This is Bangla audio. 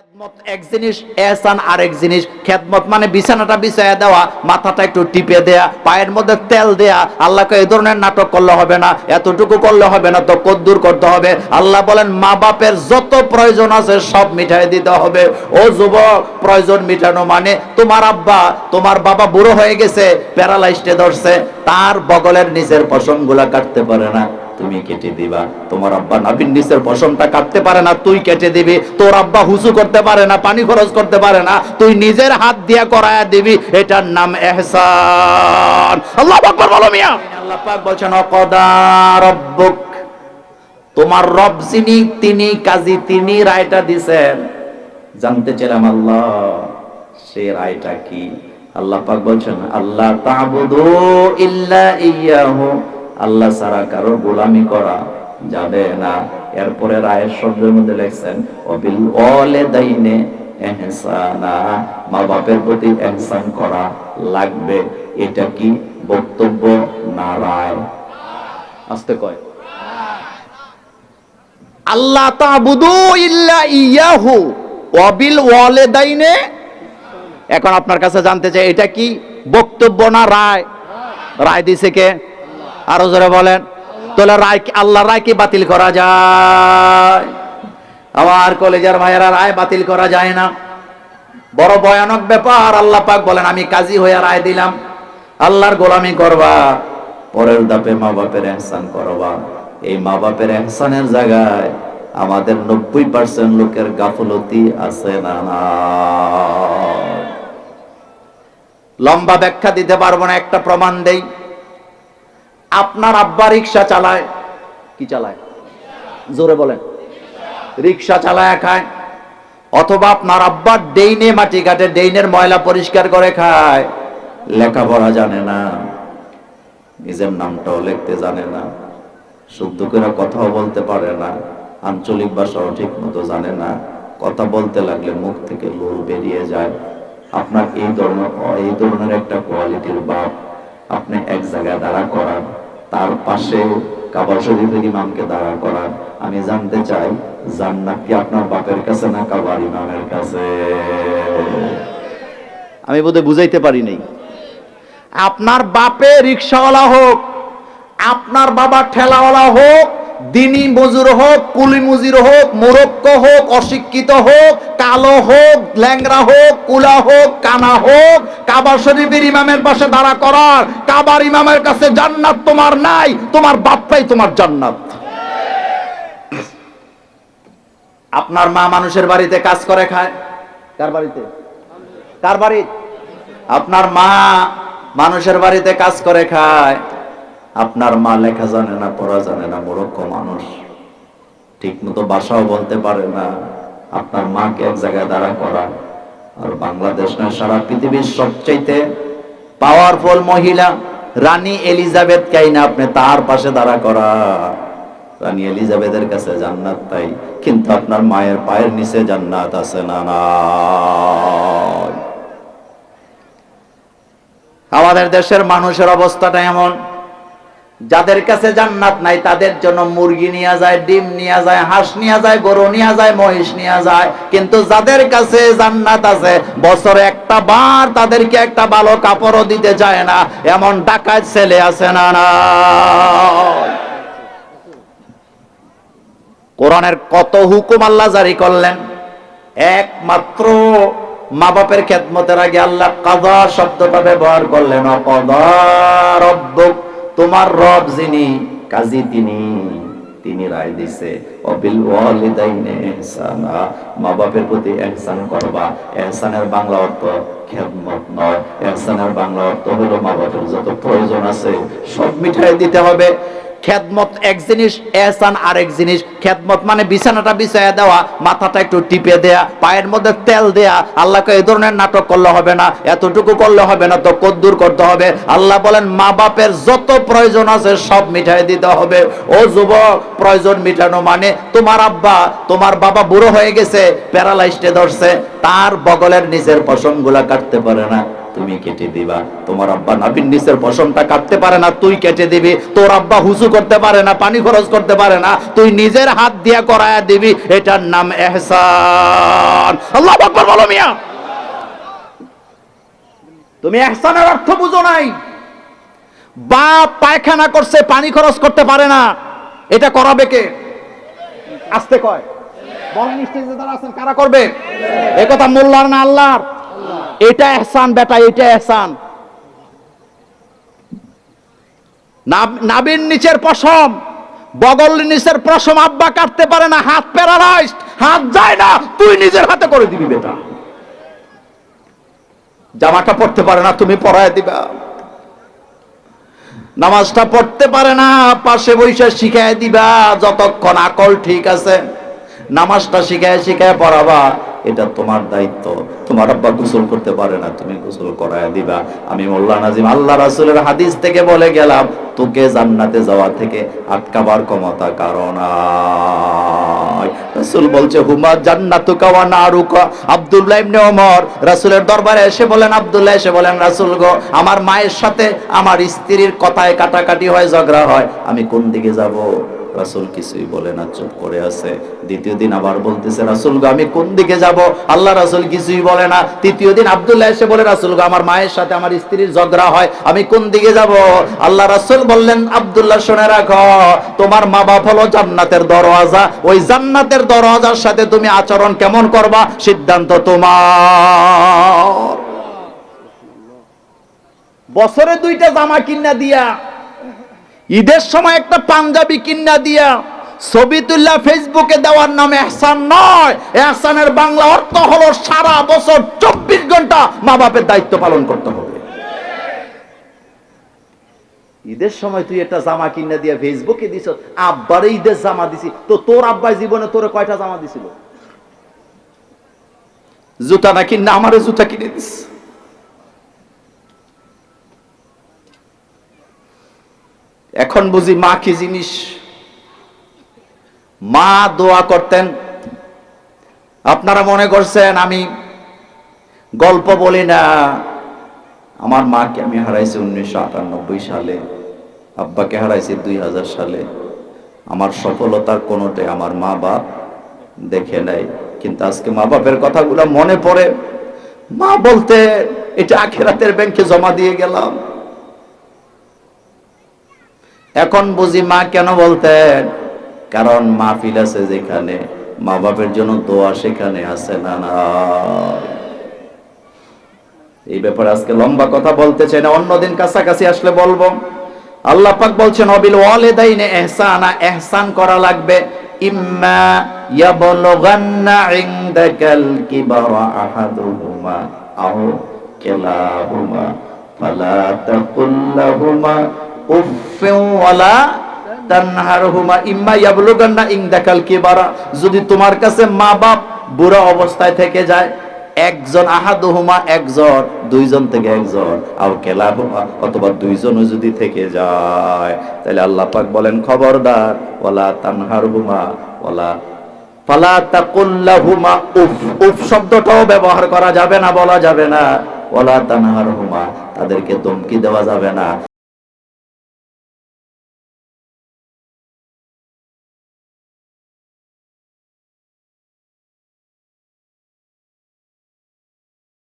খেদমত এক জিনিস, এহসান আরেক জিনিস। খেদমত মানে বিছানাটা দেওয়া, মাথাটা একটু টিপে দেয়া, পায়ের মধ্যে তেল দেয়া। আল্লাহকে এই ধরনের নাটক করলে হবে না, এতটুকু করলে হবে না তো কদ্দুর করতে হবে। আল্লাহ বলেন, মা বাপের যত প্রয়োজন আছে সব মিঠাই দিতে হবে। ও যুবক, প্রয়োজন মিটানো মানে তোমার আব্বা, তোমার বাবা বুড়ো হয়ে গেছে প্যারালাইস্টে ধরছে, তার বগলের নিচের পশমগুলা কাটতে পারে না। তুমি কেটে দিবা। তোমার আব্বা নাবিন নিচের পশমটা কাটতে পারে না, তুই কেটে দিবি। তোর আব্বা হুসু করতে পারে না, পানি খরচ করতে পারে না, তুই নিজের হাত দিয়া করায়া দিবি। এটার নাম এহসান। আল্লাহ আকবার বলো মিয়া। আল্লাহ পাক বলছেন, অকদা রব্বুক। তোমার রব যিনি, তিনি কাজী, তিনি রায়টা দিছেন। জানতে চাইলাম, আল্লাহ, সে রায়টা কি? আল্লাহ পাক বলছেন আল্লাহ তাবুদু ইল্লা ইয়াহু আল্লাহ ছাড়া কারও গোলামি করা যাবে না। এরপরে রায়ের শব্দের মধ্যে লেখছেন, অবিল অলে দাইনে এহসানা। মা বাপের প্রতি এহসান করা লাগবে। এটা কি বক্তব্য না রায়? আসতে কয়। আল্লাহ তাবুদু ইল্লা ইয়াহু। ওয়াবিল ওয়ালিদাইনে। এখন আপনার কাছে জানতে চাই, এটা কি বক্তব্য না রায়? রায় দিছে কে? আরও জোরে বলেন, তাহলে রায় আল্লাহর রায় কি বাতিল করা যায়? আমার কলেজের ভাইয়েরা, রায় বাতিল করা যায় না। বড় ভয়ানক ব্যাপার, আল্লাহ পাক বলেন, আমি কাজী হয়ে রায় দিলাম। আল্লাহর গোলামি করবা, পরের দাপে মা বাপের এহসান করবা। এই মা বাপের এহসানের জায়গায় আমাদের নব্বই পার্সেন্ট লোকের গাফলতি আছে না না লম্বা ব্যাখ্যা দিতে পারব না, একটা প্রমাণ দেই। আপনার আব্বা রিক্সা চালায়। কি চালায়? জোরে বলেন। রিক্সা চালায়, খায়। অথবা আপনার আব্বা ডেইনে মাটি কাটে, ডেইনের ময়লা পরিষ্কার করে খায়। লেখাপড়া জানে না। নিজের নামটাও লিখতে জানে না। শুদ্ধ করে কথাও বলতে পারে না। আঞ্চলিক ভাষাও ঠিক মতো জানে না। কথা বলতে লাগলে মুখ থেকে লোল বেরিয়ে যায়। আপনার এই ধরনের এই ধরনের একটা কোয়ালিটির বাপ আপনি এক জায়গায় দাঁড়া করান। তার পাশে কাবা শরীফের ইমামকে দাঁড়া করার। আমি জানতে চাই, জান্নাত কি আপনার বাপের কাছে না কাবার ইমামের কাছে? আমি বোধহয় বুঝাইতে পারি নাই। আপনার বাপে রিক্সাওয়ালা হোক, আপনার বাবা ঠেলাওয়ালা হোক দিনী মজুর হোক, কুলি মজুর হোক, মোরক্ক হোক, অশিক্ষিত হোক, কালো হোক ল্যাংরা হোক, কুলা হোক, কানা হোক, কাবার শরীফের ইমামের পাশে দাঁড়া করার, কাবার ইমামের কাছে জান্নাত তোমার নাই, তোমার বাপ্পাই তোমার জান্নাত। আপনার মা মানুষের বাড়িতে কাজ করে খায়? কার বাড়িতে? কার বাড়ি আপনার মা মানুষের বাড়িতে কাজ করে খায়। আপনার মা লেখা জানে না পড়া জানে না, মূর্খ মানুষ। ঠিক মতো বাসাও বলতে পারে না। আপনার মাকে এক জায়গায় দাঁড়া করা। আর বাংলাদেশ না সারা পৃথিবীর সবচাইতে পাওয়ারফুল মহিলা, রানী এলিজাবেথ কাইনা আপনি তার পাশে দাঁড়া করা। রানী এলিজাবেথের কাছে জান্নাত তাই কিন্তু আপনার মায়ের পায়ের নিচে জান্নাত আছে না না আমাদের দেশের মানুষের অবস্থাটা এমন। যাদের কাছে জান্নাত নাই, তাদের জন্য মুরগি নিয়ে যায়, ডিম নিয়ে যায়, হাঁস নিয়ে যায়, গরু নিয়ে যায়, মহিষ নিয়ে যায়। কিন্তু যাদের কাছে জান্নাত আছে, বছরে একটা বার তাদেরকে একটা ভালো কাপড়ও দিতে চায় না। এমন ডাকাত ছেলে আছে না না। কোরআনের কত হুকুম আল্লাহ জারি করলেন? একমাত্র মা বাপের খেদমতের আগে আল্লাহ কাদা শব্দটা ব্যবহার করলেন, অকদা রব্বুক তোমার রব যিনি, কাজী তিনি তিনি রায় দিছে। অবিল ওয়ালিদাইনে ইহসানা মা বাপের প্রতি ইহসান করবা। ইহসানের বাংলা অর্থ খেদমত নয়। ইহসানের বাংলা অর্থ হলো মা বাপের যত প্রয়োজন আছে সব মিঠাই দিতে হবে। খেদমত এক জিনিস, এহসান আরেক জিনিস। খেদমত মানে বিছানাটা বিছায়া দেওয়া, মাথাটা একটু টিপে দেয়া, পায়ের মধ্যে তেল দেয়া। আল্লাহকে এই ধরনের নাটক করলে হবে না, এতটুকু করলে হবে না তো কদ্দুর করতে হবে? আল্লাহ বলেন মা বাপের যত প্রয়োজন আছে সব মিঠাই দিতে হবে। ও যুবক, প্রয়োজন মিটানো মানে তোমার আব্বা, তোমার বাবা বুড়ো হয়ে গেছে প্যারালাইস্টে ধরছে, তার বগলের নিজের নিচের পশমগুলা কাটতে পারে না। তুমি কেটে দিবা। তোমার আব্বা নাবিন নিচের পশমটা কাটতে পারে না, তুই কেটে দিবি। তোর আব্বা হুসু করতে পারে না, পানি খরচ করতে পারে না, তুই নিজের হাত দিয়া করায়া দিবি, এটার নাম এহসান। আল্লাহ আকবার বলো মিয়া। তুমি এহসানের অর্থ বুঝো নাই। বাপ পায়খানা করছে, পানি খরচ করতে পারে না। এটা করাবে কে? আসতে কয়। বলেন স্টেজে যারা আছেন, কারা করবে? এ কথা মোল্লার না আল্লাহর? এটা এহসান বেটা, এটা এহসান। নাব- নাবির নিচের পশম, বগল নিচের পশম আব্বা কাটতে পারে না, হাত প্যারালাইজড, হাত যায় না, তুই নিজের হাতে করে দিবি বেটা। জামাটা পড়তে পারে না, তুমি পরায় দিবা। নামাজটা পড়তে পারে না, পাশে বৈশা শিখায় দিবা, যতক্ষণ আকল ঠিক আছে। নামাজটা শিখায় শিখায় পড়াবা, এটা তোমার দায়িত্ব। তোমার আব্বা গোসল করতে পারে না, তুমি গোসল করায় দিবা। আমি মোল্লা নাজিম, আল্লাহ রাসূলের হাদিস থেকে বলে গেলাম, তোকে জান্নাতে যাওয়া থেকে আটকাবার ক্ষমতা কারণ রাসূল বলছে, হুমা নারুকা? আব্দুল্লাহ ইবনে ওমর রাসূলের দরবারে এসে বলেন, আব্দুল্লাহ এসে বলেন, রাসূল গো, আমার মায়ের সাথে আমার স্ত্রীর কথায় কাটাকাটি হয়, ঝগড়া হয়, আমি কোন দিকে যাব? রাসূল কিছুই বলে না, চুপ করে আছে। দ্বিতীয় দিন আবার বলতেছে, রাসূল গো, আমি কোন দিকে যাব? আল্লাহ রাসূল কিছুই বলে না। তৃতীয় দিন আব্দুল্লাহ এসে বলে, রাসূল গো, আমার মায়ের সাথে আমার স্ত্রীর ঝগড়া হয়, আমি কোন দিকে যাব? আল্লাহ রাসূল বললেন, আব্দুল্লাহ, শুনে রাখো, তোমার মা বাপ হলো জান্নাতের দরওয়াজা। ওই জান্নাতের দরওয়াজার সাথে তুমি আচরণ কেমন করবা? সিদ্ধান্ত তোমার। বছরে দুইটা জামা কিনা দিয়া ঈদের সময় একটা পাঞ্জাবি কিনা দিয়া ছবি তুল্লা ফেসবুকে দেওয়ার এহসান নয়। এহসানের বাংলা অর্থ হলো সারা বছর চব্বিশ ঘণ্টা মা বাপের দায়িত্ব পালন করতে হবে। ঈদের সময় তুই একটা জামা কিনে দিয়ে ফেসবুকে দিছ, আব্বারে ঈদের জামা দিছি। তো তোর আব্বাই জীবনে তোরে কয়টা জামা দিছিল? জুতা না কিনে আমারে জুতা কিনে দিস এখন বুঝি মা কি জিনিস? মা দোয়া করতেন। আপনারা মনে করছেন আমি গল্প বলি না। আমার মাকে আমি হারাইছি উনিশশো আটানব্বই সালে, আব্বাকে হারাইছি দুই হাজার সালে। আমার সফলতার কোনোটাই আমার মা বাপ দেখে নাই। কিন্তু আজকে মা বাপের কথাগুলো মনে পড়ে। মা বলতে, এটা আখেরাতের ব্যাংকে জমা দিয়ে গেলাম। এখন বুঝি মা কেন বলতেন? কারণ মাহফিল আছে যেখানে মা বাপের জন্য দোয়া সেখানে আছে না এই ব্যাপারে আজকে লম্বা কথা বলতে চাই না, অন্যদিন কাছাকাছি আসলে বলব। আল্লাহ পাক বলছেন, অবিল ওয়ালিদাইনে ইহসানা, ইহসান করা লাগবে। ইম্মা ইয়াবলুগান্না ইনদাকাল কিবারা আহাদুহুমা আও কিলাহুমা, ফালা তাকুল লাহুমা উফফিন ওয়ালা তানহারহুমা ইম্মা যদি তোমার কাছে মা বাপ বুড়া অবস্থায় থেকে যায়, একজন আহাদুহুমা একজন, দুইজন থেকে একজন। আও কেলাহুমা অথবা দুইজনও যদি থেকে যায়, তাহলে আল্লাহ পাক বলেন, খবরদার, ওয়ালা তানহারহুমা, ওয়ালা ফালা তাকুল্লাহুমা উফ। উফ শব্দটাও ব্যবহার করা যাবে না, বলা যাবে না। ওয়ালা তানহারহুমা, তাদেরকে ধমকি দেওয়া যাবে না।